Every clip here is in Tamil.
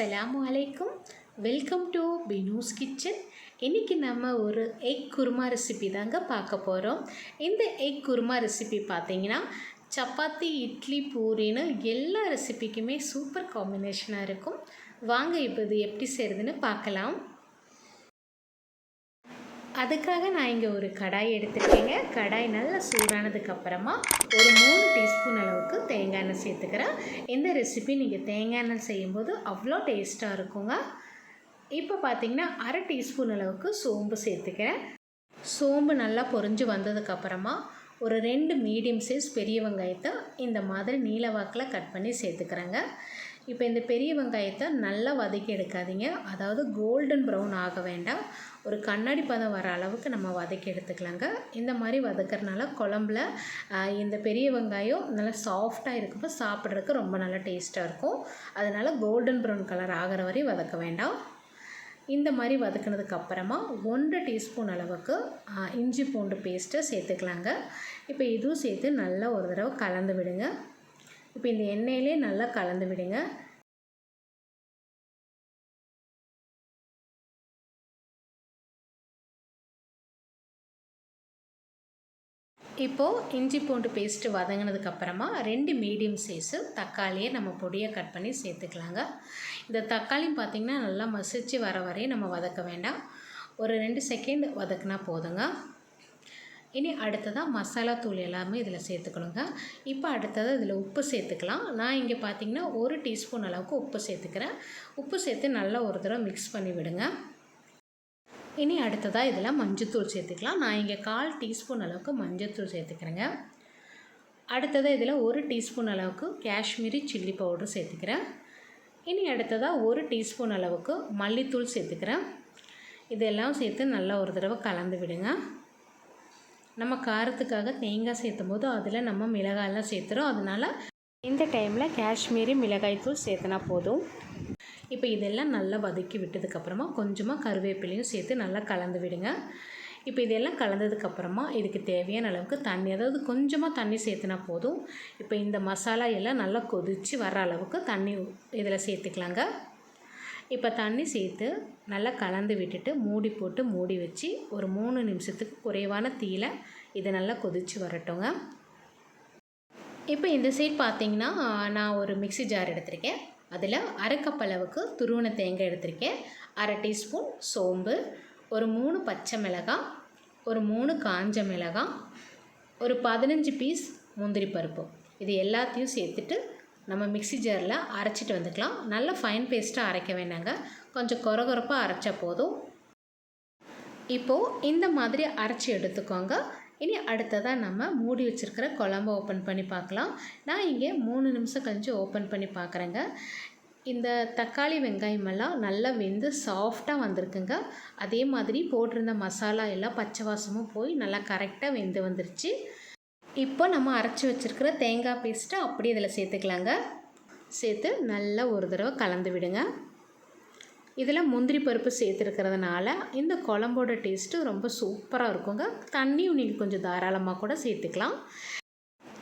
வெல்கம் டு பினூஸ் கிச்சன் இன்றைக்கி நம்ம ஒரு எக் குருமா ரெசிபி தாங்க பார்க்க போகிறோம் இந்த எக் குருமா ரெசிபி பார்த்தீங்கன்னா சப்பாத்தி இட்லி பூரின்னு எல்லா ரெசிபிக்குமே சூப்பர் காம்பினேஷனாக இருக்கும். வாங்க இப்போ இது எப்படி செய்கிறதுன்னு பார்க்கலாம். அதுக்காக நான் இங்கே ஒரு கடாய் எடுத்துருக்கேங்க கடாய் நல்லா சூடானதுக்கு அப்புறமா ஒரு மூணு டீஸ்பூன் அளவுக்கு தேங்காய் எண்ணெய் சேர்த்துக்கிறேன். இந்த ரெசிபி நீங்கள் தேங்காய் எண்ணெய் செய்யும்போது அவ்வளோ டேஸ்ட்டாக இருக்குங்க. இப்போ பார்த்தீங்கன்னா அரை டீஸ்பூன் அளவுக்கு சோம்பு சேர்த்துக்கிறேன். சோம்பு நல்லா பொரிஞ்சு வந்ததுக்கப்புறமா ஒரு ரெண்டு மீடியம் சைஸ் பெரிய வெங்காயத்தை இந்த மாதிரி நீல வாக்கில் கட் பண்ணி சேர்த்துக்கிறேங்க. இப்போ இந்த பெரிய வெங்காயத்தை நல்லா வதக்கி எடுக்காதீங்க. அதாவது கோல்டன் ப்ரௌன் ஆக வேண்டாம். ஒரு கண்ணாடி பதம் வர அளவுக்கு நம்ம வதக்கி எடுத்துக்கலாங்க. இந்த மாதிரி வதக்கறனால குழம்புல இந்த பெரிய வெங்காயம் நல்லா சாஃப்டாக இருக்கப்போ சாப்பிட்றதுக்கு ரொம்ப நல்லா டேஸ்ட்டாக இருக்கும். அதனால் கோல்டன் ப்ரௌன் கலர் ஆகிற வரையும் வதக்க வேண்டாம். இந்த மாதிரி வதக்குனதுக்கப்புறமா ஒன்றரை டீஸ்பூன் அளவுக்கு இஞ்சி பூண்டு பேஸ்ட்டை சேர்த்துக்கலாங்க. இப்போ இதுவும் சேர்த்து நல்லா ஒரு தடவை கலந்து விடுங்க. இப்போ இந்த எண்ணெயிலே நல்லா கலந்து விடுங்க. இப்போது இஞ்சி பூண்டு பேஸ்ட்டு வதங்கினதுக்கப்புறமா ரெண்டு மீடியம் சைஸு தக்காளியை நம்ம பொடியை கட் பண்ணி சேர்த்துக்கலாங்க. இந்த தக்காளியும் பார்த்திங்கன்னா நல்லா மசிச்சு வர வரையும் நம்ம வதக்க வேண்டாம். ஒரு ரெண்டு செகண்ட் வதக்குனா போதுங்க. இனி அடுத்ததாக மசாலா தூள் எல்லாமே இதில் சேர்த்துக்கணுங்க. இப்போ அடுத்ததாக இதில் உப்பு சேர்த்துக்கலாம். நான் இங்கே பார்த்தீங்கன்னா ஒரு டீஸ்பூன் அளவுக்கு உப்பு சேர்த்துக்கிறேன். உப்பு சேர்த்து நல்லா ஒரு தடவை மிக்ஸ் பண்ணி விடுங்க. இனி அடுத்ததாக இதில் மஞ்சத்தூள் சேர்த்துக்கலாம். நான் இங்கே கால் டீஸ்பூன் அளவுக்கு மஞ்சத்தூள் சேர்த்துக்கிறேங்க. அடுத்ததாக இதில் ஒரு டீஸ்பூன் அளவுக்கு காஷ்மீரி சில்லி பவுடர் சேர்த்துக்கிறேன். இனி அடுத்ததாக ஒரு டீஸ்பூன் அளவுக்கு மல்லித்தூள் சேர்த்துக்கிறேன். இதெல்லாம் சேர்த்து நல்லா ஒரு தடவை கலந்து விடுங்க. நம்ம காரத்துக்காக தேங்காய் சேர்த்தும் போது அதில் நம்ம மிளகாயெல்லாம் சேர்த்துறோம். அதனால் இந்த டைமில் காஷ்மீரி மிளகாய்த்தூள் சேர்த்துனா போதும். இப்போ இதெல்லாம் நல்லா வதக்கி விட்டதுக்கப்புறமா கொஞ்சமாக கருவேப்பிலையும் சேர்த்து நல்லா கலந்து விடுங்க. இப்போ இதெல்லாம் கலந்ததுக்கப்புறமா இதுக்கு தேவையான அளவுக்கு தண்ணி அதாவது கொஞ்சமாக தண்ணி சேர்த்துனா போதும். இப்போ இந்த மசாலா எல்லாம் நல்லா கொதித்து வர அளவுக்கு தண்ணி இதில் சேர்த்துக்கலாங்க. இப்போ தண்ணி சேர்த்து நல்லா கலந்து விட்டுட்டு மூடி போட்டு மூடி வச்சு ஒரு மூணு நிமிஷத்துக்கு குறைவான தீயில இது நல்லா கொதித்து வரட்டுங்க. இப்போ இந்த சைட் பார்த்தீங்கன்னா நான் ஒரு மிக்ஸி ஜார் எடுத்திருக்கேன். அதில் அரை அளவுக்கு துருவன தேங்காய் எடுத்திருக்கேன். அரை டீஸ்பூன் சோம்பு ஒரு மூணு பச்சை மிளகாய் ஒரு மூணு காஞ்ச மிளகாய் ஒரு பதினஞ்சு பீஸ் முந்திரி பருப்பு. இது எல்லாத்தையும் சேர்த்துட்டு நம்ம மிக்ஸி ஜாரில் அரைச்சிட்டு வந்துக்கலாம். நல்ல ஃபைன் பேஸ்ட்டாக அரைக்க வேண்டாங்க கொஞ்சம் கொரகொரப்பாக அரைச்சா போதும். இப்போது இந்த மாதிரி அரைச்சி எடுத்துக்கோங்க. இனி அடுத்ததாக நம்ம மூடி வச்சுருக்கிற குழம்பு ஓப்பன் பண்ணி பார்க்கலாம். நான் இங்கே மூணு நிமிஷம் கழிச்சு ஓப்பன் பண்ணி பார்க்குறேங்க. இந்த தக்காளி வெங்காயமெல்லாம் நல்லா வெந்து சாஃப்டாக வந்திருக்குங்க. அதே மாதிரி போட்டிருந்த மசாலா எல்லாம் பச்சை வாசமும் போய் நல்லா கரெக்டாக வெந்து வந்துருச்சு. இப்போ நம்ம அரைச்சி வச்சுருக்கிற தேங்காய் பேஸ்ட்டை அப்படியே இதில் சேர்த்துக்கலாங்க. சேர்த்து நல்லா ஒரு தடவை கலந்து விடுங்க. இதில் முந்திரி பருப்பு சேர்த்துருக்கிறதுனால இந்த குழம்போட டேஸ்ட்டு ரொம்ப சூப்பராக இருக்குங்க. தண்ணியும் நீங்கள் கொஞ்சம் தாராளமாக கூட சேர்த்துக்கலாம்.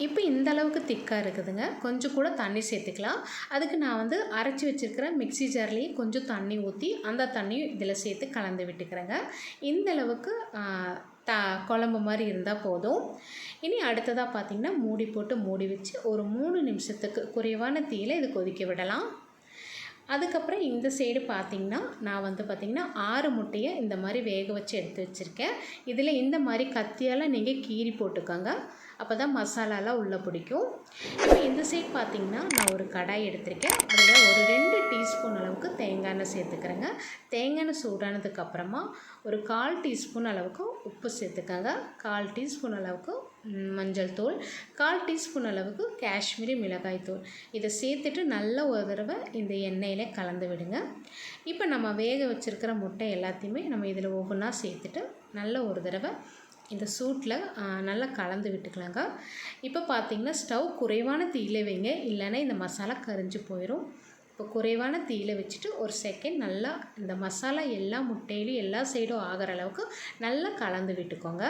இப்போ இந்த அளவுக்கு திக்காக இருக்குதுங்க. கொஞ்சம் கூட தண்ணி சேர்த்துக்கலாம். அதுக்கு நான் வந்து அரைச்சி வச்சுருக்கிற மிக்ஸி ஜார்லேயே கொஞ்சம் தண்ணி ஊற்றி அந்த தண்ணியும் இதில் சேர்த்து கலந்து விட்டுக்கிறேங்க. இந்த அளவுக்கு த குழம்பு மாதிரி இருந்தால் போதும். இனி அடுத்ததாக பார்த்திங்கன்னா மூடி போட்டு மூடி வச்சு ஒரு மூணு நிமிஷத்துக்கு குறைவான தீயில இது கொதிக்க விடலாம். அதுக்கப்புறம் இந்த சைடு பார்த்திங்கன்னா நான் வந்து பார்த்திங்கன்னா ஆறு முட்டையை இந்த மாதிரி வேக வச்சு எடுத்து வச்சுருக்கேன். இதில் இந்த மாதிரி கத்தியால் நீங்கள் கீறி போட்டுக்கோங்க. அப்போ தான் மசாலாலாம் உள்ளே பிடிக்கும். இப்போ இந்த சைட் பார்த்திங்கன்னா நான் ஒரு கடாய் எடுத்திருக்கேன். அதில் ஒரு ரெண்டு டீஸ்பூன் அளவுக்கு தேங்காய் எண்ணெய் சேர்த்துக்கிறேங்க. தேங்காய் எண்ணெய் சூடானதுக்கப்புறமா ஒரு கால் டீஸ்பூன் அளவுக்கு உப்பு சேர்த்துக்கங்க. கால் டீஸ்பூன் அளவுக்கு மஞ்சள் தூள் கால் டீஸ்பூன் அளவுக்கு காஷ்மீரி மிளகாய் தூள். இதை சேர்த்துட்டு நல்ல ஒரு தடவை இந்த எண்ணெயில் கலந்து விடுங்க. இப்போ நம்ம வேக வச்சுருக்கிற முட்டை எல்லாத்தையுமே நம்ம இதில் ஒவ்வொன்றா சேர்த்துட்டு நல்ல ஒரு தடவை இந்த சூட்டில் நல்லா கலந்து விட்டுக்கலாங்க. இப்போ பார்த்தீங்கன்னா ஸ்டவ் குறைவான தீயில வைங்க. இல்லைன்னா இந்த மசாலா கரிஞ்சு போயிடும் இப்போ குறைவான தீயில வச்சுட்டு ஒரு செகண்ட் நல்லா இந்த மசாலா எல்லா முட்டையிலையும் எல்லா சைடும் ஆகிற அளவுக்கு நல்லா கலந்து விட்டுக்கோங்க.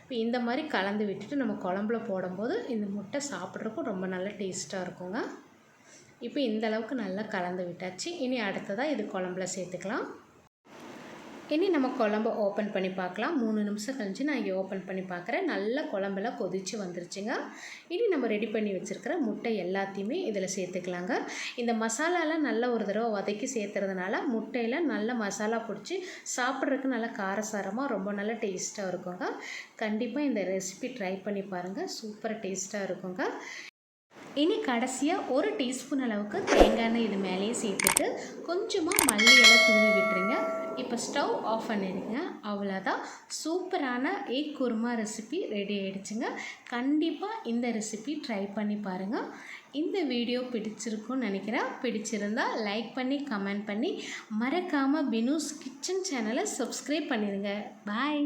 இப்போ இந்த மாதிரி கலந்து விட்டுட்டு நம்ம குழம்புல போடும்போது இந்த முட்டை சாப்பிட்றதுக்கும் ரொம்ப நல்ல டேஸ்ட்டாக இருக்குங்க. இப்போ இந்த அளவுக்கு நல்லா கலந்து விட்டாச்சு. இனி அடுத்ததாக இது குழம்புல சேர்த்துக்கலாம். இனி நம்ம குழம்பு ஓப்பன் பண்ணி பார்க்கலாம். மூணு நிமிஷம் கழிஞ்சு நான் இங்கே ஓப்பன் பண்ணி பார்க்குறேன். நல்லா குழம்பெல்லாம் கொதித்து வந்துருச்சுங்க. இனி நம்ம ரெடி பண்ணி வச்சுருக்கிற முட்டை எல்லாத்தையுமே இதில் சேர்த்துக்கலாங்க. இந்த மசாலாலாம் நல்ல ஒரு தடவை வதக்கி சேர்த்துறதுனால முட்டையில் நல்ல மசாலா பிடிச்சி சாப்பிட்றதுக்கு நல்லா காரசாரமாக ரொம்ப நல்ல டேஸ்ட்டாக இருக்குங்க. கண்டிப்பாக இந்த ரெசிபி ட்ரை பண்ணி பாருங்கள் சூப்பர் டேஸ்ட்டாக இருக்குங்க. இனி கடைசியாக ஒரு டீஸ்பூன் அளவுக்கு தேங்காய் எண்ணெய் இது மேலேயே சேர்த்துட்டு கொஞ்சமாக மல்லி இலை தூவி விட்டுருங்க. இப்போ ஸ்டவ் ஆஃப் பண்ணிடுங்க. அவ்வளோதான் சூப்பரான எக் குருமா ரெசிபி ரெடி ஆகிடுச்சுங்க கண்டிப்பாக இந்த ரெசிபி ட்ரை பண்ணி பாருங்கள் இந்த வீடியோ பிடிச்சிருக்கும்னு நினைக்கிறேன். பிடிச்சிருந்தா லைக் பண்ணி கமெண்ட் பண்ணி மறக்காமல் பினூஸ் கிச்சன் சேனலை சப்ஸ்கிரைப் பண்ணிடுங்க. பாய்.